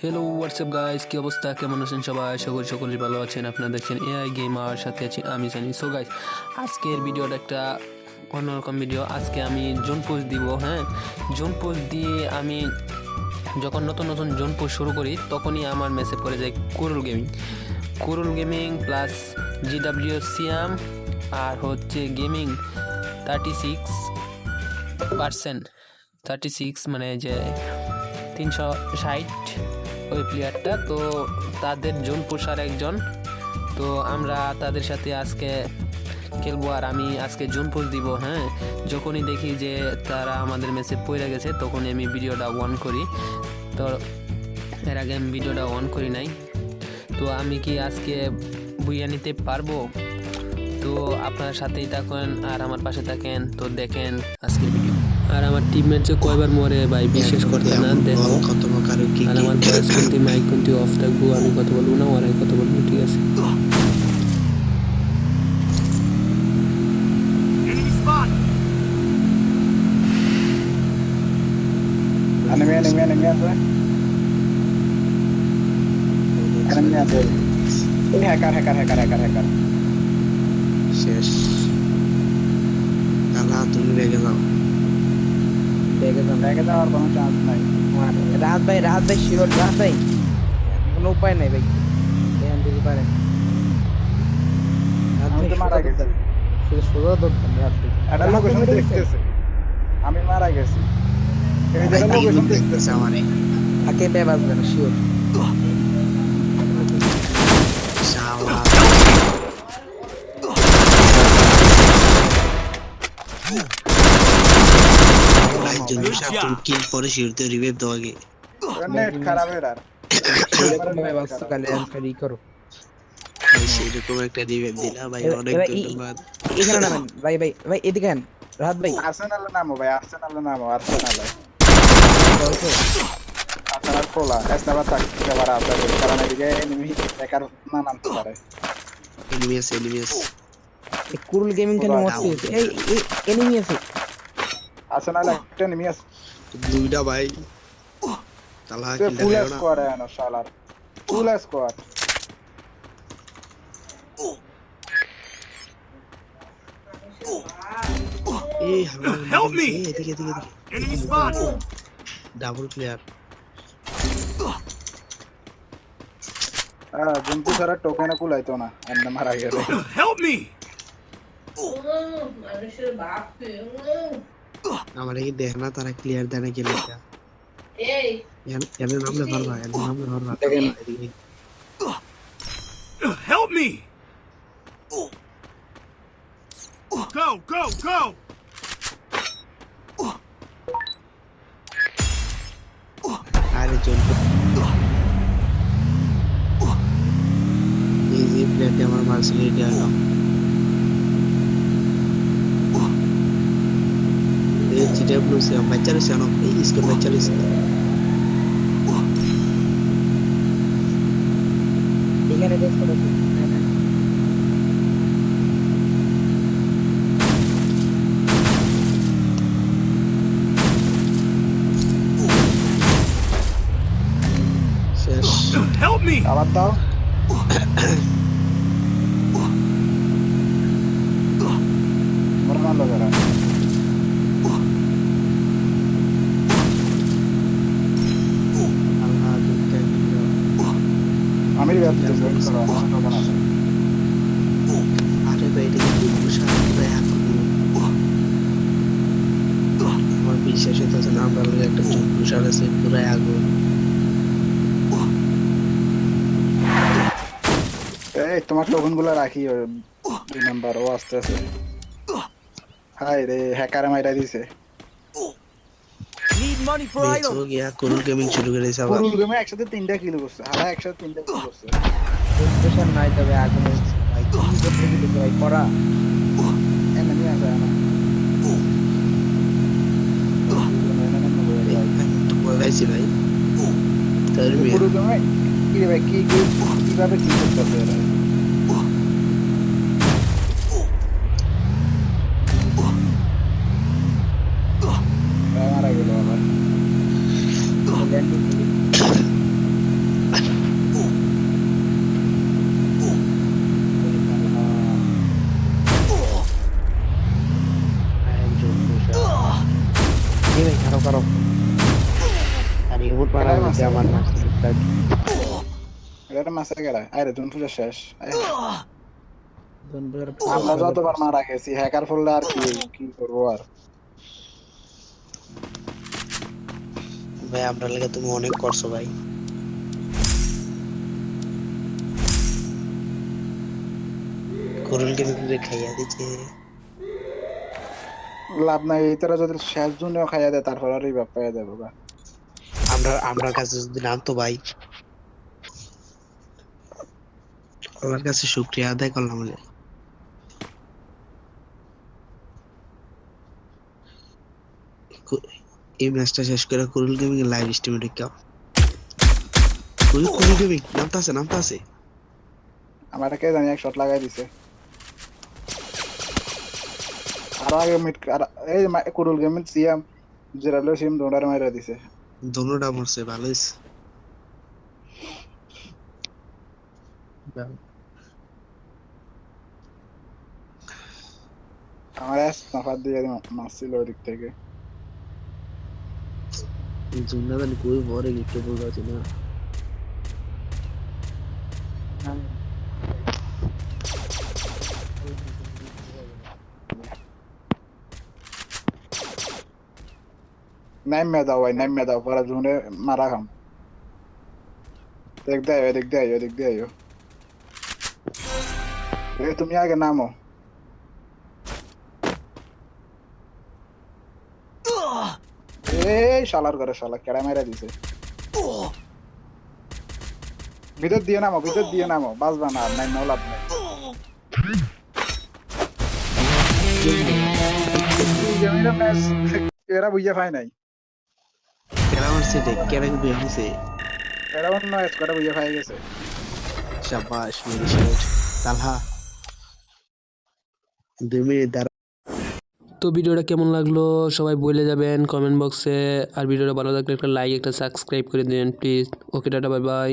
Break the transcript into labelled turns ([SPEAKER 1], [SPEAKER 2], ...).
[SPEAKER 1] Hello WhatsApp guys কি অবস্থা? কেমন আছেন সবাই? আশা করি সকলেই ভালো আছেন। আপনারা দেখছেন এআই গেম গেমার সাথে আছি আমি জানি সো গাইস আজকের ভিডিওটা একটা অন্যরকম ভিডিও আজকে আমি জোন পোস্ট দিব হ্যাঁ? জোন পোস্ট দিয়ে আমি যখন নতুন নতুন জোন পোস্ট শুরু করি, তখনই আমার মেসেজ পড়ে যায় Kurul gaming Kurul gaming plus GW সিয়াম আর হচ্ছে gaming thirty six percent thirty six মানে যে তিনশো ষাট ওই প্লেয়ারটা তো তাদের জোন পোষার একজন। তো আমরা তাদের সাথে আজকে খেলব আর আমি আজকে জোন পোষ দিব হ্যাঁ? যখনই দেখি যে তারা আমাদের ম্যাচে পড়ে গেছে, তখনই আমি ভিডিওটা অন করি। তো এর আগে আমি ভিডিওটা অন করি নাই। তো আমি কি আজকে বুইয়া নিতে পারব? তো আপনার সাথেই থাকেন আর আমার পাশে থাকেন। তো দেখেন আজকের ভিডিও আর আমার টিমমেট যে কয়বার মরে ভাই বিশ্বাস করতে না দেখো। আর আমার ভয়েস কিন্তু মাইক কিন্তু অফ থাকব আমি কথা বলব না ওরাই কথা বলব ঠিক আছে?
[SPEAKER 2] Enemy!
[SPEAKER 3] Enemy, enemy, enemy
[SPEAKER 4] শেষ। কালা তুমি রেগে
[SPEAKER 3] যান দেখে যাওয়ার কোনো চান্স নাই।
[SPEAKER 5] রাত ভাই রাত ভাই শিওর রাত ভাই। কোনো উপায় নাই ভাই। এখান থেকে পারেন
[SPEAKER 3] আমি মারা গেছি।
[SPEAKER 5] শুধু সোজা ধরতাম রাত ভাই
[SPEAKER 3] একটা লোকেশন দেখতেছে। আমি মারা গেছি। এই যে
[SPEAKER 4] ভাই,
[SPEAKER 3] লোকেশন
[SPEAKER 4] কি দেখতেছে আমারে।
[SPEAKER 5] থাকে বে বাজবে না? শিওর।
[SPEAKER 4] যদি সাতজন কিল পরে শিরতে রিভাইভ দাও আগে
[SPEAKER 3] নেট খারাপ এর আর
[SPEAKER 5] বাস্তু কালে অ্যান্সার করো
[SPEAKER 4] সেরকম একটা রিভাইভ দিলা ভাই অনেক ধন্যবাদ
[SPEAKER 5] এখানে নামেন ভাই ভাই ভাই এদিকে আন রাত ভাই
[SPEAKER 3] আর্সেনাল নামো ভাই আর্সেনাল নামো আর্সেনাল আর্সেনাল খোলা এসনাবার থাকতে পারে আপনাদের কারণ এদিকে এনিমি হ্যাকার না নামতে পারে
[SPEAKER 4] এনিমি আছে এনিমি আছে
[SPEAKER 5] কুরুল গেমিং খালি মস্তি এই এনিমি আছে
[SPEAKER 3] আর্সেনাল একটা এনিমি আছে।
[SPEAKER 4] দুইটা ভাই। তালা কিল
[SPEAKER 3] ফুল
[SPEAKER 4] না।
[SPEAKER 3] স্কোয়াড এনো শালার। ফুল স্কোয়াড
[SPEAKER 4] এই হালা
[SPEAKER 2] Help
[SPEAKER 4] এদিকে এদিকে এদিকে।
[SPEAKER 2] Enemy
[SPEAKER 4] ডাবল প্লেয়ার
[SPEAKER 3] জন্তু ছাড়া টোকেনে কুলাইতো না। এমনি মারা গেলে!
[SPEAKER 6] মানুষের বাপ তুই। উম,
[SPEAKER 4] আমারে কি দেখ না তারা ক্লিয়ার দেয় না কিল এটা
[SPEAKER 6] এই
[SPEAKER 4] এনে নামলে পারবা এনে নামলে পারবা
[SPEAKER 3] দেখেন।
[SPEAKER 4] এদিকে
[SPEAKER 2] Help me! Go, go, go!
[SPEAKER 4] আরে চল এই যে প্লেটে আমার মার্সেল এটা হলো এই চিটে ব্লু সে বাচ্চা রয়েছে অনেক এই ইসকে বাচ্চা রয়েছে
[SPEAKER 5] এখানে দেখো
[SPEAKER 4] শেষ
[SPEAKER 2] Help me!
[SPEAKER 3] আমার টোকেন
[SPEAKER 4] আরে ভাই এটা কি বুঝা পুরো এক আমার বিশ্বাস হইতেছে না আমরা একটা চুপ আছে পুরো আগুন।
[SPEAKER 3] এই তোমার টোকেনগুলো রাখি দুই নাম্বার ও আস্তে আছে হাই রে হ্যাকারে মাইরা দিছে।
[SPEAKER 2] Money for
[SPEAKER 4] দেখছ গিয়া কোরুল গেমিং শুরু করে দিয়েছে আবার।
[SPEAKER 3] পুরুল গেমে একসাথে তিনটা কিল করছে হারা একসাথে তিনটা কিল করছে।
[SPEAKER 5] প্রেশার নাই তবে আগুন ভাই কি করতে দিতে ভাই করা।
[SPEAKER 3] এনিমি আছে না।
[SPEAKER 4] তো ভাই তার মেয়ে।
[SPEAKER 3] গেমে কি রে ভাই কি কি কীভাবে কি করতেছে এরা? আরে দুন পূজা মারা গেছি হ্যাকার ফুললে আর কি কি করব আর?
[SPEAKER 4] ভাই আমরা লেগে তুমি অনেক করছ ভাই। কুরুল কিন্তু খাইয়া দিচ্ছে
[SPEAKER 3] লাভ নাই তোরা যদি শেষ জুনেও খাইয়া দেয় তারপর আর রিভাব পাইয়া দেবো বা
[SPEAKER 4] আমরা আমরা কাছে যদি নামতো ভাই। আমার কাছে শুক্রিয়া আদায় করলাম বলে কু- এই ম্যাচটা শেষ করে কুরুল গেমিং লাইভ স্ট্রিমে ঢুকাও কুরুল কুরুল গেমিং নামতা আছে নামতা আছে?
[SPEAKER 3] আমার কে জানি এক শট লাগাই দিছে। আর আগে মিট আর- এই মা- কুরুল গেমিং সিএম জিরালো সিম দোনার মাইরা দিছে।
[SPEAKER 4] দোনোটা মরছে ভালো হয়েছে
[SPEAKER 3] আমার এস নাফার দিয়ে মারছিল ওই দিক থেকে।
[SPEAKER 4] জুমনা জানি কই ভরে গিয়ে বলতে পারছি না
[SPEAKER 3] নাইমে দাও ভাই নাইমে দাও পরে জুনে মারা খাম দেখ দেয় দেখ দেয় দেখ দেয় এ তুমি আগে নামো এই শালার ঘরে শালা কেড়া মেরা দিছে। ভিতর দিয়ে নামো ভিতর দিয়ে নামো বাঁচবা না নাই লাভ নাই। এরা বুঝে পায় নাই।
[SPEAKER 4] কেরা মারছে রে কেরা কিন্তু হয়েছে
[SPEAKER 3] এরা অন্য স্কোয়াডে বুঝে পাই গেছে।
[SPEAKER 4] শাবাশ তালহা দুই মিনিট দাঁড়া
[SPEAKER 1] তো ভিডিওটা কেমন লাগল? সবাই বলে যাবেন কমেন্ট বক্সে আর ভিডিওটা ভালো লাগলে একটা লাইক একটা সাবস্ক্রাইব করে দিন please okay tata bye bye